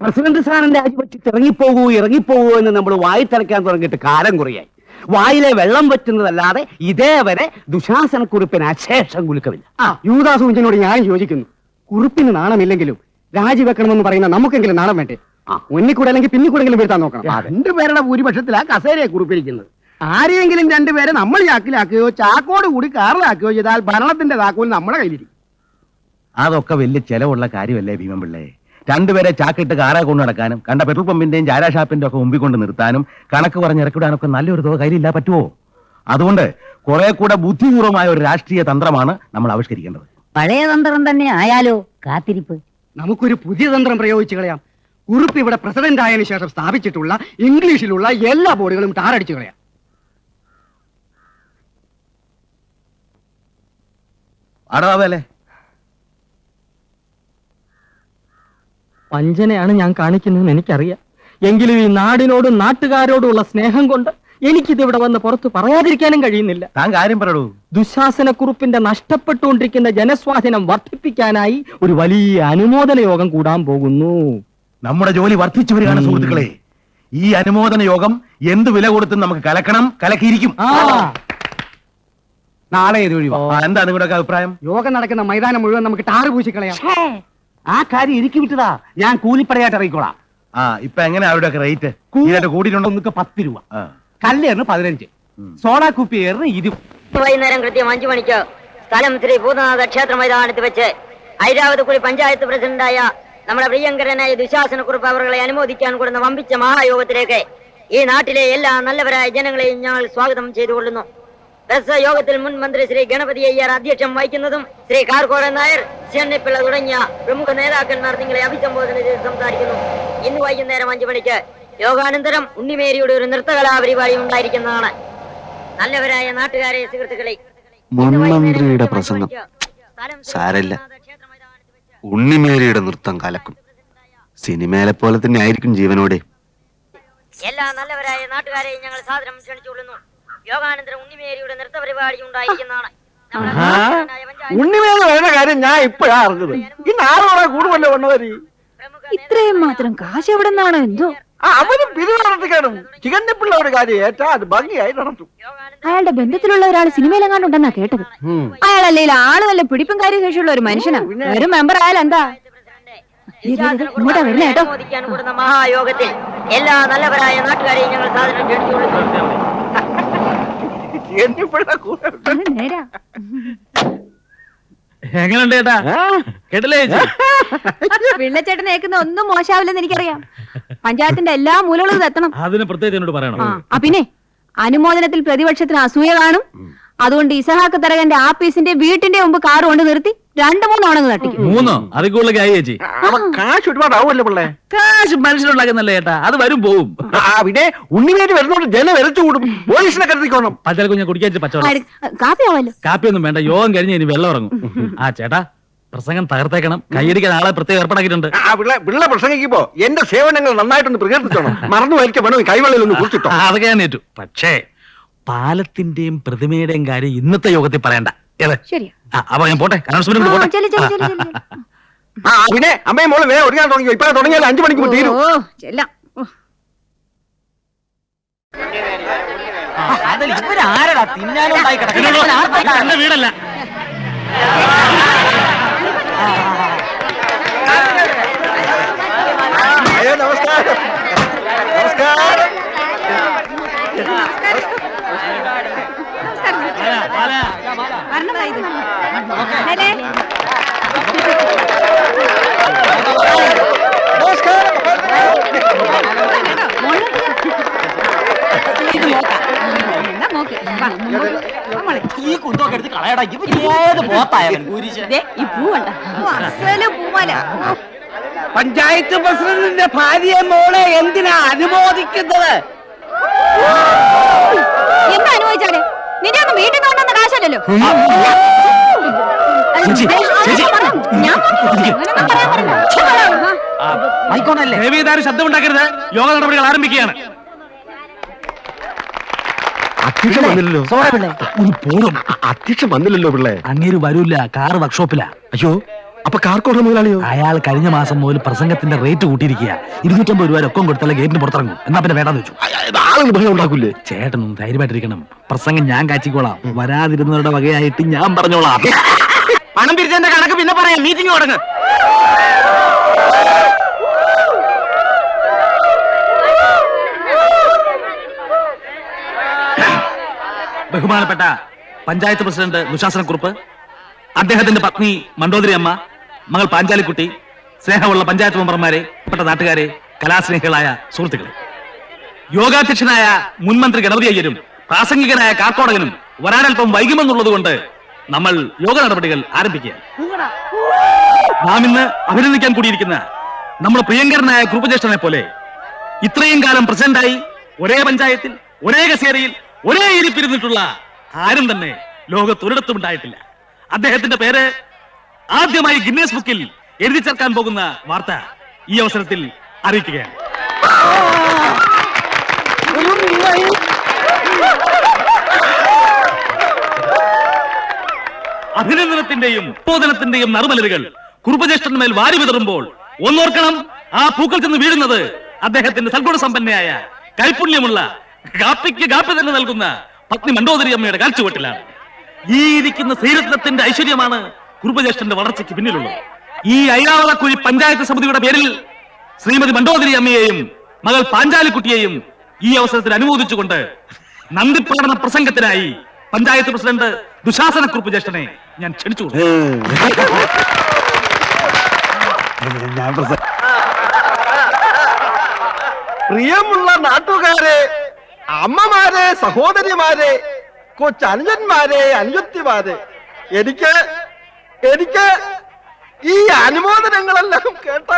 President സ്ഥാനം രാജിവെച്ചിട്ട് ഇറങ്ങിപ്പോകൂ ഇറങ്ങിപ്പോകൂ എന്ന് നമ്മൾ വായി തിരക്കാൻ തുടങ്ങിയിട്ട് കാലം കുറയായി. വായിലെ വെള്ളം വറ്റുന്നതല്ലാതെ ഇതേവരെ ദുശാസനക്കുറിപ്പിന് അശേഷം കുലുക്കമില്ല. ആ യൂദാസ് കുഞ്ചിനോട് ഞാൻ യോജിക്കുന്നു. കുറിപ്പിന് നാണമില്ലെങ്കിലും രാജിവെക്കണമെന്ന് പറയുന്ന നമുക്കെങ്കിലും നാണം വേണ്ടേ? ആ. മുന്നിൽ കൂടെ അല്ലെങ്കിൽ പിന്നിക്കൂടെങ്കിലും വരുത്താൻ നോക്കണം. രണ്ടുപേരുടെ ഭൂരിപക്ഷത്തിലാ കസേരയെ കുറിപ്പിരിക്കുന്നത്. ആരെയെങ്കിലും രണ്ടുപേരെ നമ്മൾ ചാക്കിലാക്കുകയോ ചാക്കോട് കൂടി കാറിലാക്കുകയോ ചെയ്താൽ ഭരണത്തിന്റെ താക്കോൽ നമ്മുടെ കയ്യിലിരിക്കും. അതൊക്കെ വലിയ ചെലവുള്ള കാര്യമല്ലേ ഭീമൻപിള്ളേ? രണ്ടുപേരെ ചാക്കിട്ട് കാറെ കൊണ്ടു നടക്കാനും കണ്ട പെട്രോൾ പമ്പിന്റെയും ചാരാ ഷാപ്പിന്റെ ഒക്കെ മുമ്പിൽ കൊണ്ട് നിർത്താനും കണക്ക് പറഞ്ഞ് ഇറക്കിവിടാനൊക്കെ നല്ലൊരു തുക കയ്യിലില്ല പറ്റുമോ അതുകൊണ്ട് കുറെ കൂടെ ബുദ്ധിപൂർവമായ ഒരു രാഷ്ട്രീയ തന്ത്രമാണ് നമ്മൾ ആവിഷ്കരിക്കേണ്ടത്. പഴയ തന്ത്രം തന്നെ ആയാലോ? കാത്തിരിപ്പ്. നമുക്കൊരു പുതിയ തന്ത്രം പ്രയോഗിച്ചു കളയാം. കുറിപ്പ് ഇവിടെ പ്രസിഡന്റ് ആയതിനു ശേഷം സ്ഥാപിച്ചിട്ടുള്ള ഇംഗ്ലീഷിലുള്ള എല്ലാ ബോർഡുകളും ടാറടിച്ചു കളയാം. ആടാവല്ലേ വഞ്ചനയാണ് ഞാൻ കാണിക്കുന്നതെന്ന് എനിക്കറിയാം. എങ്കിലും ഈ നാടിനോടും നാട്ടുകാരോടുമുള്ള സ്നേഹം കൊണ്ട് എനിക്കിത് ഇവിടെ വന്ന് പുറത്ത് പറയാതിരിക്കാനും കഴിയുന്നില്ല. താൻ കാര്യം പറയൂ. ദുശാസനക്കുറിപ്പിന്റെ നഷ്ടപ്പെട്ടുകൊണ്ടിരിക്കുന്ന ജനസ്വാധീനം വർദ്ധിപ്പിക്കാനായി ഒരു വലിയ അനുമോദന യോഗം കൂടാൻ പോകുന്നു. നമ്മുടെ ജോലി വർദ്ധിച്ചു വരികയാണ് സുഹൃത്തുക്കളെ. ഈ അനുമോദന യോഗം എന്ത് വില കൊടുത്തും നമുക്ക് കലക്കണം കലക്കിയിരിക്കും. നാളെ ഇത് ഒഴിവാ എന്താണ് നിങ്ങളുടെ അഭിപ്രായം? യോഗം നടക്കുന്ന മൈതാനം മുഴുവൻ നമുക്ക് ടാറ് പൂശി കളയാം ആ കാര്യം എനിക്ക് വിട്ടതാ. ഞാൻ കൂലിപ്പടയായിട്ട് ഇറങ്ങിക്കോളാം. ആ ഇപ്പൊ എങ്ങനെ അവരുടെ റേറ്റ്? ഇതിനായിട്ട് കൂടിയിട്ടുണ്ടോ? ഒന്നൊക്കെ പത്ത് രൂപ. കല്ലേറിന് പതിനഞ്ച്. സോളാ കുപ്പി ഏറിന് ഇരുപത്. വൈകുന്നേരം കൃത്യം അഞ്ചു മണിക്ക് സ്ഥലം ശ്രീ ഭൂതനാഥ ക്ഷേത്ര മൈതാനത്ത് വെച്ച് ഐരാവതക്കുടി പഞ്ചായത്ത് പ്രസിഡന്റായ നമ്മുടെ പ്രിയങ്കരനായ ദുശാസനക്കുറിപ്പ് അവരെ അനുമോദിക്കാൻ കൊടുക്കുന്ന വമ്പിച്ച മഹായോഗത്തിലേക്ക് ഈ നാട്ടിലെ എല്ലാ നല്ലവരായ ജനങ്ങളെയും ഞങ്ങൾ സ്വാഗതം ചെയ്തുകൊള്ളുന്നു. യോഗത്തിൽ മുൻ മന്ത്രി ശ്രീ ഗണപതി അയ്യർ അധ്യക്ഷം വഹിക്കുന്നതും ശ്രീ കാർക്കോടൻ നായർ ചെന്നിപ്പിള്ള തുടങ്ങിയ പ്രമുഖ നേതാക്കന്മാർ നിങ്ങളെ അഭിസംബോധന ചെയ്ത് സംസാരിക്കുന്നു. ഇന്ന് വൈകുന്നേരം അഞ്ചു മണിക്ക് യോഗാനന്തരം ഉണ്ണിമേരിയുടെ ഒരു നൃത്തകലാ പരിപാടി ഉണ്ടായിരിക്കുന്നതാണ്. നല്ലവരായ നാട്ടുകാരെ സുഹൃത്തുക്കളെ മുൻമന്ത്രിയുടെ പ്രസംഗം. സാരല്ല ഉണ്ണിമേരിയുടെ നൃത്തം കലക്കും. സിനിമയിലെ പോലെ തന്നെ ആയിരിക്കും ജീവനോടെ. എല്ലാ നല്ലവരായ നാട്ടുകാരെയും ഞങ്ങൾ സാധനം ക്ഷണിച്ചുകൊള്ളുന്നു. യോഗാനന്തരം ഉണ്ണിമേരിയുടെ നൃത്ത പരിപാടി ഉണ്ടായിരിക്കുന്നതാണ് ഉണ്ണിമേന്ന് പറയുന്ന കാര്യം ഞാൻ ഇപ്പോഴാ അറിഞ്ഞത്. ഈ നാളെ കൂടുമല്ലോ വന്നവര്? ഇത്രയും മാത്രം കാശ് എവിടെ നിന്നാണ് എന്തോ? ആ, അവരും പിരിവ് നടത്തിക്കാനും ചികന്നപ്പിള്ള ഒരു കാര്യം ഏറ്റാ അത് ഭംഗിയായി നടത്തു അയാളുടെ ബന്ധത്തിലുള്ള ഒരാൾ സിനിമയിലെങ്ങാണ്ടുണ്ടെന്നാ കേട്ടത്. അയാളല്ലേ ആൾ നല്ല പിടിപ്പും കാര്യശേഷിയുള്ള ഒരു മനുഷ്യനാ. ഒരു മെമ്പർ ആയാലും എന്താ? ഇങ്ങോട്ടാ വരുന്ന കേട്ടോ. മഹായോഗത്തിൽ എല്ലാ നല്ലവരായ നാട്ടുകാരെയും ഞങ്ങൾ സാദരം ക്ഷണിച്ചുകൊള്ളുന്നു ചികന്നപ്പിള്ള കൂടെ അത് നേരാ. എങ്ങനെയുണ്ട് ചേട്ടാ? കേട്ടില്ലേ പിള്ളച്ചേട്ടൻ ഏക്കുന്ന ഒന്നും മോശാവില്ലെന്ന് എനിക്കറിയാം. പഞ്ചായത്തിന്റെ എല്ലാ മൂലകളും ഇത് എത്തണം. അതിന് പ്രത്യേകിച്ച് എന്നോട് പറയണം. ആ ആ, പിന്നെ അനുമോദനത്തിൽ പ്രതിപക്ഷത്തിന് അസൂയ കാണും. അതുകൊണ്ട് ഇസഹാക്ക് തരകന്റെ ആപ്പീസിന്റെ വീട്ടിന്റെ മുമ്പ് കാറ് കൊണ്ട് നിർത്തി രണ്ട് മൂന്ന് ഉണങ്ങ് തട്ടിക്കും മൂന്നോ? അതിൽ കൂടുതലൊക്കെ ആയി ചേച്ചി കാശ് ഒരുപാടാവുമല്ലോ പിള്ളേ. കാശ് മനുഷ്യനുണ്ടാക്കുന്നല്ലേ ഏട്ടാ അത് വരും പോവും. അവിടെ ഉണ്ണിമേറ്റ് വരുന്നോണ്ട് ജനം എരച്ചു കൂടും. പോലീസിനെ കരുതിക്കോണം. പച്ചല കുഞ്ഞ കുടിക്കാൻ പച്ചവെള്ളം. കാപ്പി ആവല്ലോ കാപ്പിയൊന്നും വേണ്ട യോഗം കഴിഞ്ഞ് ഇനി വെള്ളം ഇറങ്ങും. ആ ചേട്ടാ പ്രസംഗം തകർത്തേക്കണം. കൈയടിക്കാൻ ആളെ പ്രത്യേകം ഏർപ്പാടാക്കിയിട്ടുണ്ട്. പിള്ള പ്രസംഗിക്കുമ്പോ എന്റെ സേവനങ്ങൾ നന്നായിട്ടൊന്ന് പ്രകീർത്തിച്ചോണം. മറന്നു വരിച്ച വേണം കൈവെള്ളിൽ ഒന്ന് കുറിച്ചിട്ടോ അതൊക്കെ ഞാൻ ഏറ്റു. പക്ഷേ പാലത്തിന്റെയും പ്രതിമയുടെയും കാര്യം ഇന്നത്തെ യോഗത്തിൽ പറയണ്ട ഏത് ശരിയാ ആ, അപ്പൊ ഞാൻ പോട്ടെ കലോത്സവത്തിന് ആ, പോട്ടെ ചെല്ല്, ചെല്ല്, ചെല്ല്, ചെല്ല്. ആ പിന്നെ അമ്മയും മോൾ വേറെ ഒരുങ്ങാൻ തുടങ്ങി ഇപ്പഴാ തുടങ്ങിയാൽ അഞ്ചു മണിക്ക് തീരും ഓ ചെല്ലാം ഓ. അതിൽ ഇവരാരടാ തിന്നാനുണ്ടായി ഇത് എന്റെ വീടല്ല അയ്യോ നമസ്കാരം നമസ്കാരം വരണതാ ഇത്. മേലെ. എന്നാ മോക്ക്. വാ, വാ മോളെ. ഈ കുന്തമൊക്കെ എടുത്ത് കളയടാ. ഇവ ഏത് പോത്തായവൻ ഈ പൂവണ്ട. പൂവല പഞ്ചായത്ത് പ്രസിഡന്റിന്റെ ഭാര്യയെ മോളെ എന്തിനാ അനുമോദിക്കുന്നത് എന്താ അനുഭവിച്ചാൽ നിന്റെ ഒന്നും വീട്ടിൽ നിന്ന് കൊണ്ടുവന്ന കാശല്ലല്ലോ ചേച്ചി, ചേച്ചി. ഞാൻ അങ്ങനെയൊന്നും പറയാൻ പാടില്ല. ആ. ആയിക്കോണല്ലേ ദേവിതാരും ശബ്ദം ഉണ്ടാക്കരുത്. യോഗ നടപടികൾ ആരംഭിക്കുകയാണ്. അധ്യക്ഷൻ വന്നില്ലല്ലോ. സോറി പിള്ളേ അധ്യക്ഷൻ വന്നില്ലല്ലോ പിള്ളേ. അങ്ങേര് വരൂല. കാർ വർക്ക്ഷോപ്പിലാ അയ്യോ. അപ്പൊ കാർക്കോട മുതലാളിയോ? അയാൾ കഴിഞ്ഞ മാസം മുതൽ പ്രസംഗത്തിന്റെ റേറ്റ് കൂട്ടിയിരിക്കുക ഇരുന്നൂറ്റമ്പത് രൂപ രൊക്കം കൊടുത്താലും ഗേറ്റിന് പുറത്തിറങ്ങും. എന്നാ പിന്നെ വേണ്ടാന്ന് വെച്ചു. ആളുകൾ ബഹളം ഉണ്ടാക്കൂലേ? ചേട്ടനും ധൈര്യമായിട്ടിരിക്കണം. പ്രസംഗം ഞാൻ കാച്ചിക്കോളാം. വരാതിരുന്നവരുടെ വകയായിട്ട് ഞാൻ പറഞ്ഞോളാം. പണം പിരിച്ചതിന്റെ കണക്ക് പിന്നെ പറയാം. മീറ്റിംഗ് തുടങ്ങ്. ബഹുമാനപ്പെട്ട പഞ്ചായത്ത് പ്രസിഡന്റ് ദുശാസനക്കുറുപ്പ് അദ്ദേഹത്തിന്റെ പത്നി മണ്ടോദരി അമ്മ മകൾ പാഞ്ചാലിക്കുട്ടി സ്നേഹമുള്ള പഞ്ചായത്ത് മെമ്പർമാരെ പെട്ട നാട്ടുകാരെ കലാസ്നേഹികളായ സുഹൃത്തുക്കളെ. യോഗാധ്യക്ഷനായ മുൻമന്ത്രി ഗണപതി അയ്യരും പ്രാസംഗികനായ കാർക്കോടകനും വരാനൽപ്പം വൈകുമെന്നുള്ളത് കൊണ്ട് നമ്മൾ യോഗ നടപടികൾ ആരംഭിക്കുക നാം ഇന്ന് അഭിനന്ദിക്കാൻ കൂടിയിരിക്കുന്ന നമ്മുടെ പ്രിയങ്കരനായ ഗ്രൂപ്പജ്യേഷ്ഠനെ പോലെ ഇത്രയും കാലം പ്രസിഡന്റായി ഒരേ പഞ്ചായത്തിൽ ഒരേ കസേരയിൽ ഒരേ ഇരിപ്പിരുന്നിട്ടുള്ള ആരും തന്നെ ലോകത്തൊരിടത്തും ഉണ്ടായിട്ടില്ല. അദ്ദേഹത്തിന്റെ പേര് ആദ്യമായി ഗിന്നേസ് ബുക്കിൽ എഴുതി ചേർക്കാൻ പോകുന്ന വാർത്ത ഈ അവസരത്തിൽ അറിയിക്കുകയാണ്. അഭിനന്ദനത്തിന്റെയും ബോധനത്തിന്റെയും നറുമലരുകൾ കുറുപജ്യേഷ്ഠന്മേൽ വാരി വിതറുമ്പോൾ ഒന്നോർക്കണം ആ പൂക്കൾ ചെന്ന് വീഴുന്നത് അദ്ദേഹത്തിന്റെ സൽഗുണ സമ്പന്നയായ കൈപുണ്യമുള്ള കാപ്പിക്ക് കാപ്പി തന്നെ നൽകുന്ന പത്നി മണ്ടോദരി അമ്മയുടെ കാൽച്ചുവട്ടിലാണ്. ഈ ഇരിക്കുന്ന ശ്രീരത്നത്തിന്റെ ഐശ്വര്യമാണ് കുറുപജ്യേഷ്ഠന്റെ വളർച്ചയ്ക്ക് പിന്നിലുള്ളത്. ഈ ഐരാവതക്കുഴി പഞ്ചായത്ത് സമിതിയുടെ പേരിൽ ശ്രീമതി മണ്ടോദരി അമ്മയെയും മകൾ പാഞ്ചാലിക്കുട്ടിയെയും ഈ അവസരത്തിൽ അനുമോദിച്ചുകൊണ്ട് നന്ദി പ്രകടന പ്രസംഗത്തിനായി പഞ്ചായത്ത് പ്രസിഡന്റ് ദുശാസന കുറുപ്പ് ജ്യേഷ്ഠനെ ഞാൻ ക്ഷണിച്ചു പ്രിയമുള്ള നാട്ടുകാരെ അമ്മമാരെ സഹോദരിമാരെ കൊച്ചനുജന്മാരെ അനുജത്തിമാരെ എനിക്ക് എനിക്ക് ഈ അനുമോദനങ്ങളെല്ലാം കേട്ട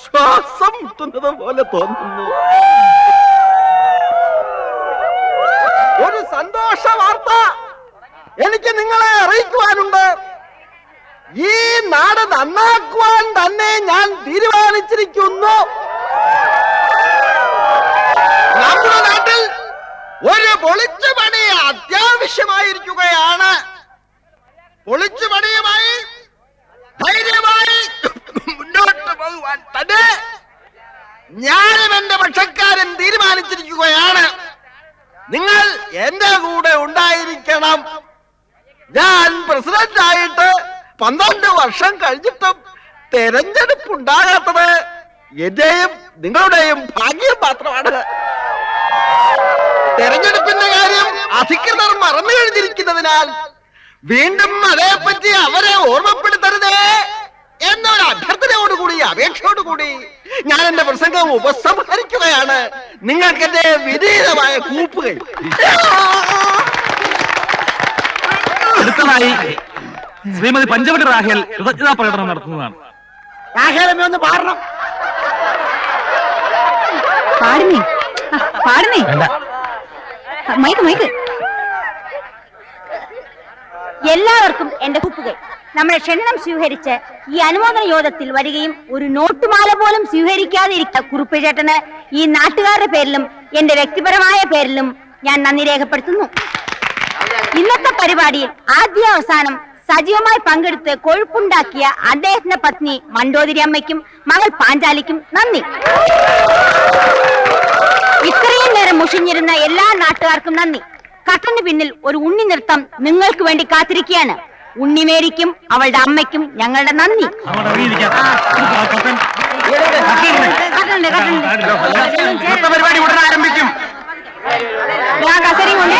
ശ്വാസം മുട്ടുന്നത് പോലെ തോന്നുന്നു. ഒരു സന്തോഷ വാർത്ത എനിക്ക് നിങ്ങളെ അറിയിക്കുവാനുണ്ട്. ഈ നാട് നന്നാക്കുവാൻ തന്നെ ഞാൻ തീരുമാനിച്ചിരിക്കുന്നു. നമ്മുടെ നാട്ടിൽ ഒരു പൊളിച്ചു പണി ഒളിച്ചു പണിയുമായി ധൈര്യമായി മുന്നോട്ട് പോകുവാൻ തന്നെ ഞാനും എന്റെ പക്ഷക്കാരൻ തീരുമാനിച്ചിരിക്കുകയാണ്. നിങ്ങൾ എന്റെ കൂടെ ഉണ്ടായിരിക്കണം. ഞാൻ പ്രസിഡന്റ് ആയിട്ട് പന്ത്രണ്ട് വർഷം കഴിഞ്ഞിട്ടും തെരഞ്ഞെടുപ്പ് ഉണ്ടാകാത്തത് എന്റെയും നിങ്ങളുടെയും ഭാഗ്യം മാത്രമാണ് തെരഞ്ഞെടുപ്പിന്റെ കാര്യം അധികൃതർ മറന്നു കഴിഞ്ഞിരിക്കുന്നതിനാൽ വീണ്ടും അതേപ്പറ്റി അവരെ ഓർമ്മപ്പെടുത്തരുതേ എന്നൊരു അഭ്യർത്ഥനയോടുകൂടി അപേക്ഷയോടുകൂടി ഞാൻ എന്റെ പ്രസംഗം ഉപസംഹരിക്കുകയാണ്. നിങ്ങൾക്ക് എന്റെ വിനീതമായ കൂപ്പുകൾ. അടുത്തതായി ശ്രീമതി പഞ്ചവടി റാഹേൽ കൃതജ്ഞതാ പ്രകടനം നടത്തുന്നതാണ്. രാഘേലമ്മ ഒന്ന് പാടണം. പാടുന്നേ. പാടുന്നേ. Mic mic. എല്ലാവർക്കും എന്റെ കുപ്പുകൾ നമ്മുടെ ക്ഷണം സ്വീകരിച്ച് ഈ അനുമോദന യോഗത്തിൽ വരികയും ഒരു നോട്ടുമാല പോലും സ്വീകരിക്കാതെ ഇരിക്കുന്ന കുറുപ്പ് ചേട്ടന്. ഈ നാട്ടുകാരുടെ പേരിലും എന്റെ വ്യക്തിപരമായ പേരിലും ഞാൻ നന്ദി രേഖപ്പെടുത്തുന്നു. ഇന്നത്തെ പരിപാടിയിൽ ആദ്യ അവസാനം സജീവമായി പങ്കെടുത്ത് കൊഴുപ്പുണ്ടാക്കിയ അദ്ദേഹത്തിന്റെ പത്നി മണ്ടോതിരി അമ്മയ്ക്കും മകൾ പാഞ്ചാലിക്കും നന്ദി. ഇത്രയും നേരം മുഷിഞ്ഞിരുന്ന എല്ലാ നാട്ടുകാർക്കും നന്ദി. കട്ടന് പിന്നിൽ ഒരു ഉണ്ണി നൃത്തം നിങ്ങൾക്ക് വേണ്ടി കാത്തിരിക്കുകയാണ്. ഉണ്ണിമേരിക്കും അവളുടെ അമ്മയ്ക്കും ഞങ്ങളുടെ നന്ദി. പരിപാടി ഉടൻ ആരംഭിക്കും. ഞാൻ കസരി കൊണ്ട്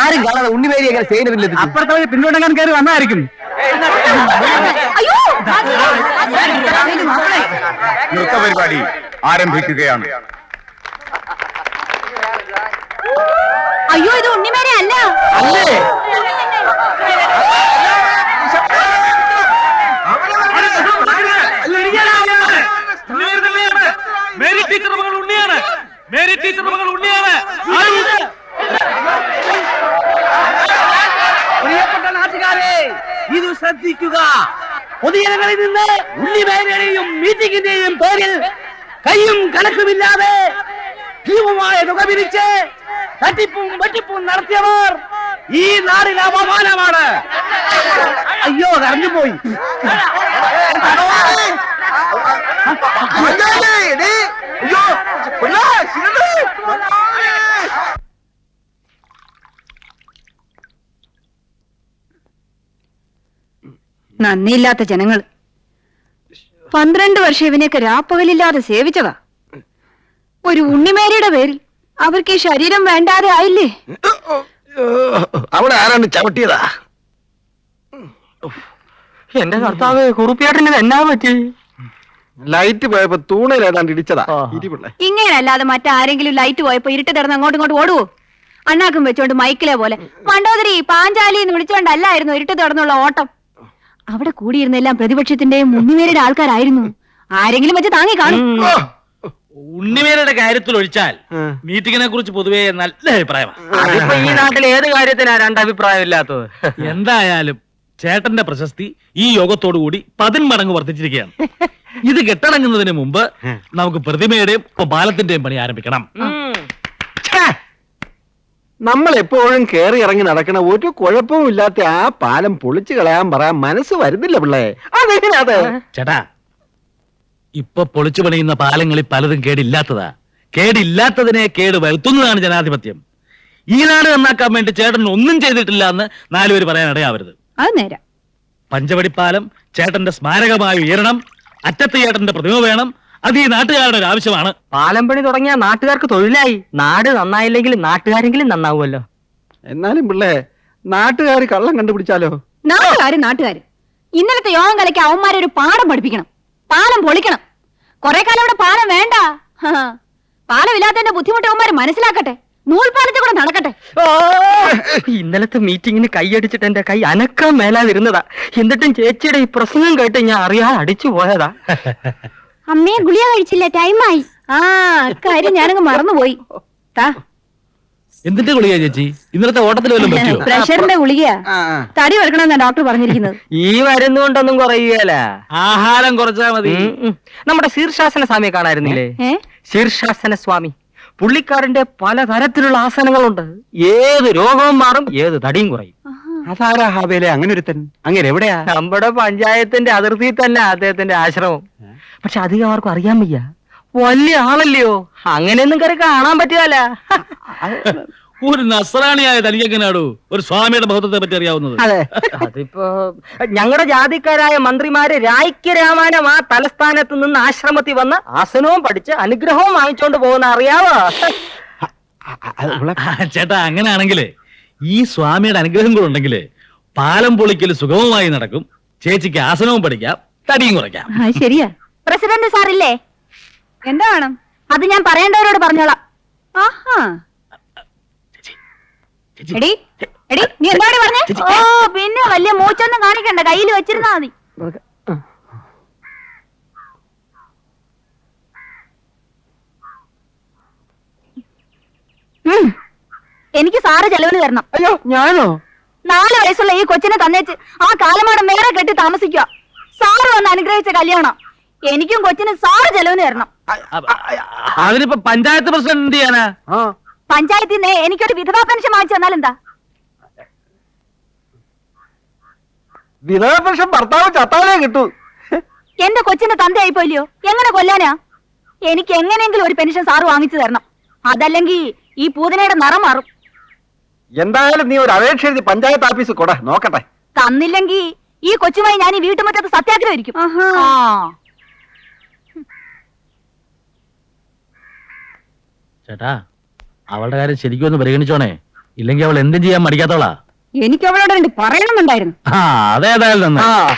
ആരും കാണാതെ ഉണ്ണിമേരിയൊക്കെ സേനവില്ലെത്തി അപ്പുറത്തെ വഴി പിന്തുണക്കാൻ കയറി വന്നായിരിക്കും. അയ്യോ നൃത്തപരിപാടി ആരംഭിക്കുകയാണ്. അയ്യോ ഇത് ഉണ്ണിമേരെ അല്ല. അല്ലേ? മേരി ടീച്ചർ മകൾ ഉണ്ണിയാണ്. മേരി ടീച്ചർ മകൾ ഉണ്ണിയാണ് ആരും ഇത്? പ്രിയപ്പെട്ട നാട്ടുകാരെ ഇത് ശ്രദ്ധിക്കുക പൊതുജനങ്ങളിൽ നിന്ന് ഉണ്ണിമേനയുടെയും മീറ്റിംഗിന്റെയും പേരിൽ കയ്യും കണക്കുമില്ലാതെ ഭീമമായ തുക പിരിച്ച് തട്ടിപ്പും വെട്ടിപ്പും നടത്തിയവർ ഈ നാടിന് അപമാനമാണ് അയ്യോ അറിഞ്ഞു പോയി നന്ദിയില്ലാത്ത ജനങ്ങൾ. പന്ത്രണ്ട് വർഷം ഇവനെയൊക്കെ രാപ്പകലില്ലാതെ സേവിച്ചതാ. ഒരു ഉണ്ണിമേരിയുടെ പേരിൽ അവർക്ക് ഈ ശരീരം വേണ്ടാതെ ആയില്ലേ? അവിടെ ആരാണ് ചവിട്ടിയതാ? എന്റെ കർത്താവ് കുറുപ്പിയേട്ടന് എന്നാ പറ്റി? ലൈറ്റ് പോയപ്പോ തൂണയിൽ ഏതാണ്ട് ഇടിച്ചതാ ഇങ്ങനെയല്ലാതെ മറ്റാരെങ്കിലും ലൈറ്റ് പോയപ്പോ ഇരുട്ട് തടന്ന് അങ്ങോട്ടും ഇങ്ങോട്ട് ഓടുവോ? അണ്ണാക്കും വെച്ചോണ്ട് മൈക്കിലെ പോലെ. മണ്ടോദരി പാഞ്ചാലി എന്ന് വിളിച്ചോണ്ടല്ലായിരുന്നു ഇരുട്ട് തുടർന്നുള്ള ഓട്ടം. അവിടെ കൂടിയിരുന്നെല്ലാം പ്രതിപക്ഷത്തിന്റെയും ഉണ്ണിമേരുടെ ആൾക്കാരായിരുന്നു. ആരെങ്കിലും വെച്ച് താങ്ങി കാണും. ഉണ്ണിമേരുടെ കാര്യത്തിൽ ഒഴിച്ചാൽ മീറ്റിങ്ങിനെ കുറിച്ച് പൊതുവേ നല്ല അഭിപ്രായമാണ്. അതിപ്പോ ഈ നാട്ടിൽ ഏത് കാര്യത്തിനാ രണ്ടഭിപ്രായം ഇല്ലാത്തത്? എന്തായാലും ചേട്ടന്റെ പ്രശസ്തി ഈ യോഗത്തോടു കൂടി പതിന്മടങ്ങ് വർദ്ധിച്ചിരിക്കുകയാണ്. ഇത് കെട്ടടങ്ങുന്നതിന് മുമ്പ് നമുക്ക് പ്രതിമയുടെയും ബാലത്തിന്റെയും പാലത്തിന്റെയും പണി ആരംഭിക്കണം. നമ്മൾ എപ്പോഴും കേറി ഇറങ്ങി നടക്കണ ഒരു കുഴപ്പവും ഇല്ലാത്ത ആ പാലം പൊളിച്ചു കളയാൻ പറയാൻ മനസ്സ് വരുന്നില്ല പിള്ളേ. അതെങ്ങനെ അത്? ചേട്ടാ ഇപ്പൊ പൊളിച്ചു പണിയുന്ന പാലങ്ങളിൽ പലതും കേടില്ലാത്തതാ. കേടില്ലാത്തതിനെ കേട് വരുത്തുന്നതാണ് ജനാധിപത്യം. ഈ നാട് നന്നാക്കാൻ വേണ്ടി ചേട്ടൻ ഒന്നും ചെയ്തിട്ടില്ല എന്ന് നാലുപേര് പറയാൻ ഇടയാവരുത്. അത് നേരം. പഞ്ചവടിപ്പാലം ചേട്ടന്റെ സ്മാരകമായി ഉയരണം അറ്റത്ത് ചേട്ടന്റെ പ്രതിമ വേണം അത് ഈ നാട്ടുകാരുടെ ഒരു ആവശ്യമാണ്. പാലം പണി തുടങ്ങിയ നാട്ടുകാർക്ക് തൊഴിലായി. നാട് നന്നായില്ലെങ്കിൽ നാട്ടുകാരെങ്കിലും നന്നാവുമല്ലോ. എന്നാലും പിള്ളേ നാട്ടുകാർ കള്ളം കണ്ടുപിടിച്ചാലോ? നാട്ടുകാര് നാട്ടുകാര്. ഇന്നലത്തെ യോഗം കലയ്ക്ക് അവന്മാരെ ഒരു പാഠം പഠിപ്പിക്കണം. പാലം പൊളിക്കണം. കുറെ കാലം ഇവിടെ പാലം വേണ്ട. പാലം ഇല്ലാത്തതിന്റെ ബുദ്ധിമുട്ട് അവന്മാര് മനസ്സിലാക്കട്ടെ. നൂൽപാലത്തിൽ കൂടെ നടക്കട്ടെ. ഇന്നലത്തെ മീറ്റിങ്ങിന് കൈയടിച്ചിട്ട് എന്റെ കൈ അനക്കാൻ മേലാതിരുന്നതാ. എന്നിട്ടും ചേച്ചിയുടെ ഈ പ്രസംഗം കേട്ട് ഞാൻ അറിയാതെ അടിച്ചു പോയതാ. അമ്മയെ ഗുളിയ കഴിച്ചില്ല ടൈമായി. ആ കാര്യം ഞാനങ്ങ് മറന്നുപോയി. താ. എന്തിന്റെ ഗുളിക ചേച്ചി? ഇന്നലത്തെ ഓട്ടത്തിൽ വല്ലതും പറ്റിയോ? പ്രഷറിന്റെ ഗുളികയാ. തടി വെക്കണമെന്നാ ഡോക്ടർ പറഞ്ഞിരിക്കുന്നത്. ഈ മരുന്നുകൊണ്ടൊന്നും കുറയുകയല്ല ആഹാരം കുറച്ചാ മതി. നമ്മുടെ ശീർഷാസന സ്വാമിയെ കാണായിരുന്നില്ലേ ശീർഷാസന സ്വാമി. പുള്ളിക്കാരന്റെ പല തരത്തിലുള്ള ആസനങ്ങളുണ്ട്. ഏത് രോഗവും മാറും ഏത് തടിയും കുറയും. അതാരാ ഹാബേലെ? അങ്ങനെ ഒരുത്തൻ അങ്ങനെ എവിടെയാ നമ്മുടെ പഞ്ചായത്തിന്റെ അതിർത്തിയിൽ തന്നെ അദ്ദേഹത്തിന്റെ ആശ്രമം. പക്ഷെ അധികം ആർക്കും അറിയാൻ വയ്യ. വലിയ ആളല്ലയോ? അങ്ങനെയൊന്നും കറി കാണാൻ പറ്റിയാല ഒരു നസ്രാണിയായ തനിക്കെങ്ങനാടോ ഒരു സ്വാമിയുടെ മഹത്വത്തെ പറ്റി അറിയാവുന്നത്. അതിപ്പോ ഞങ്ങളുടെ ജാതിക്കാരായ മന്ത്രിമാര് രാമായണം ആ തലസ്ഥാനത്ത് നിന്ന് ആശ്രമത്തിൽ വന്ന് ആസനവും പഠിച്ച് അനുഗ്രഹവും വാങ്ങിച്ചോണ്ട് പോകുന്ന അറിയാവോ? ചേട്ടാ അങ്ങനെയാണെങ്കിലേ ഈ സ്വാമിയുടെ അനുഗ്രഹം കൂടെ ഉണ്ടെങ്കിലേ പാലം പൊളിക്കൽ സുഗമമായി നടക്കും ചേച്ചിക്ക് ആസനവും പഠിക്കാം തടിയും കുറയ്ക്കാം. ശരിയാ. പ്രസിഡന്റ് സാറില്ലേ? എന്താ വേണം? അത് ഞാൻ പറയേണ്ടവരോട് പറഞ്ഞോളാം. ആഹാ. എടി എടി നീ എന്താണ് പറഞ്ഞേ? ഓ പിന്നെ വലിയ മൂച്ചൊന്നും കാണിക്കണ്ട. കയ്യിൽ വെച്ചിരുന്നാ മതി. എനിക്ക് സാറ് ചെലവിന് തരണം. അയ്യോ ഞാനോ? നാല് വയസ്സുള്ള ഈ കൊച്ചിനെ തന്നേച്ച് ആ കാലമാണ് വേറെ കെട്ടി താമസിക്കുക. സാറ് വന്ന് അനുഗ്രഹിച്ച കല്യാണം. എനിക്കും കൊച്ചിനും സാറ് ചെലവിന് തരണം. അതിനിപ്പോ പഞ്ചായത്ത് പ്രസിഡന്റ് എന്ത് ചെയ്യാനാ? പഞ്ചായത്തിൽ നിന്ന് എനിക്കൊരു വിധവാ പെൻഷൻ വാങ്ങിച്ചു തന്നാൽ എന്താ? വിധവ പെൻഷൻ ഭർത്താവ് ചത്താലേ കിട്ടൂ. എന്റെ കൊച്ചിന്റെ തന്തയായി പോയില്ലയോ എങ്ങനെ കൊല്ലാനാ? എനിക്ക് എങ്ങനെയെങ്കിലും ഒരു പെൻഷൻ സാറ് വാങ്ങിച്ചു തരണം. അതല്ലെങ്കിൽ ഈ പൂതനയുടെ നിറം മാറും. എന്തായാലും നീ ഒരു അപേക്ഷ എഴുതി പഞ്ചായത്ത് ഓഫീസ് കൊട നോക്കട്ടെ. തന്നില്ലെങ്കിൽ ഈ കൊച്ചുമായി ഞാൻ ഈ വീട്ടുമുറ്റത്ത് സത്യാഗ്രഹം ഇരിക്കും. ചേട്ടാ അവളുടെ കാര്യം ശരിക്കും ഒന്ന് പരിഗണിച്ചോണേ. ഇല്ലെങ്കിൽ അവൾ എന്തും ചെയ്യാൻ മടിക്കാത്തോളാ എനിക്ക് അവളോട് പറയണമെന്നുണ്ടായിരുന്നു. ആ അതേതായാലും നന്നായി.